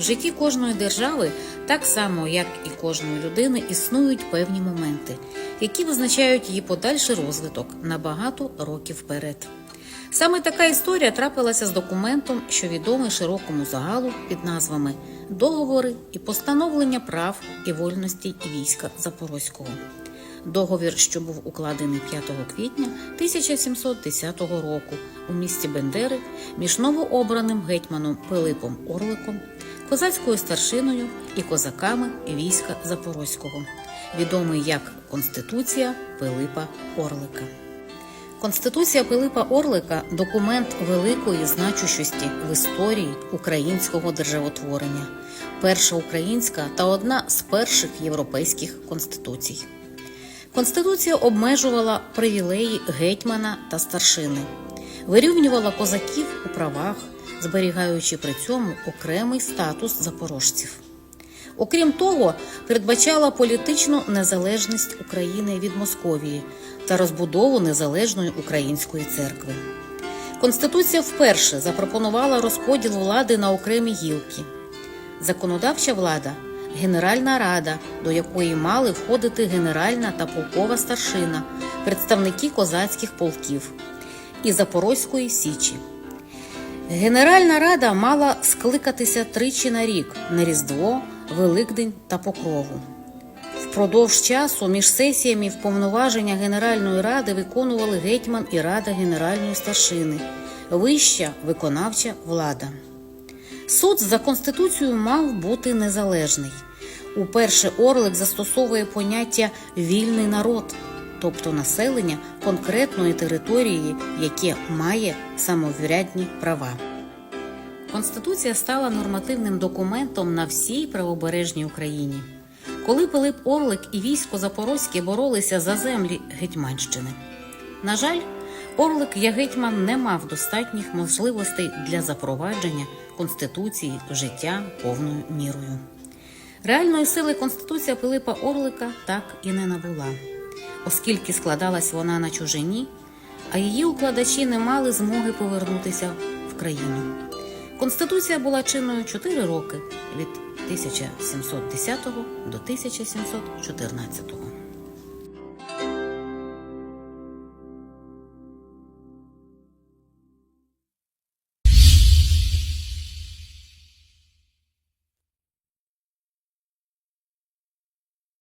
В житті кожної держави, так само як і кожної людини, існують певні моменти, які визначають її подальший розвиток на багато років вперед. Саме така історія трапилася з документом, що відомий широкому загалу під назвами Договори і постановлення прав і вольностей війська Запорозького. Договір, що був укладений 5 квітня 1710 року у місті Бендери між новообраним гетьманом Пилипом Орликом, козацькою старшиною і козаками війська Запорозького, відомий як Конституція Пилипа Орлика. Конституція Пилипа Орлика документ великої значущості в історії українського державотворення, перша українська та одна з перших європейських конституцій. Конституція обмежувала привілеї гетьмана та старшини, вирівнювала козаків у правах, зберігаючи при цьому окремий статус запорожців. Окрім того, передбачала політичну незалежність України від Московії та розбудову незалежної української церкви. Конституція вперше запропонувала розподіл влади на окремі гілки. Законодавча влада Генеральна рада, до якої мали входити генеральна та полкова старшина, представники козацьких полків і Запорозької Січі. Генеральна рада мала скликатися тричі на рік на Різдво, Великдень та Покрову. Впродовж часу між сесіями вповноваження Генеральної ради виконували гетьман і рада Генеральної старшини, вища виконавча влада. Суд за конституцією мав бути незалежний. Уперше Орлик застосовує поняття вільний народ, тобто населення конкретної території, яке має самоврядні права. Конституція стала нормативним документом на всій правобережній Україні. Коли Пилип Орлик і військо Запорозьке боролися за землі Гетьманщини. На жаль, Орлик як гетьман не мав достатніх можливостей для запровадження Конституції життя повною мірою. Реальної сили Конституція Пилипа Орлика так і не набула, оскільки складалась вона на чужині, а її укладачі не мали змоги повернутися в країну. Конституція була чинною 4 роки від 1710 до 1714.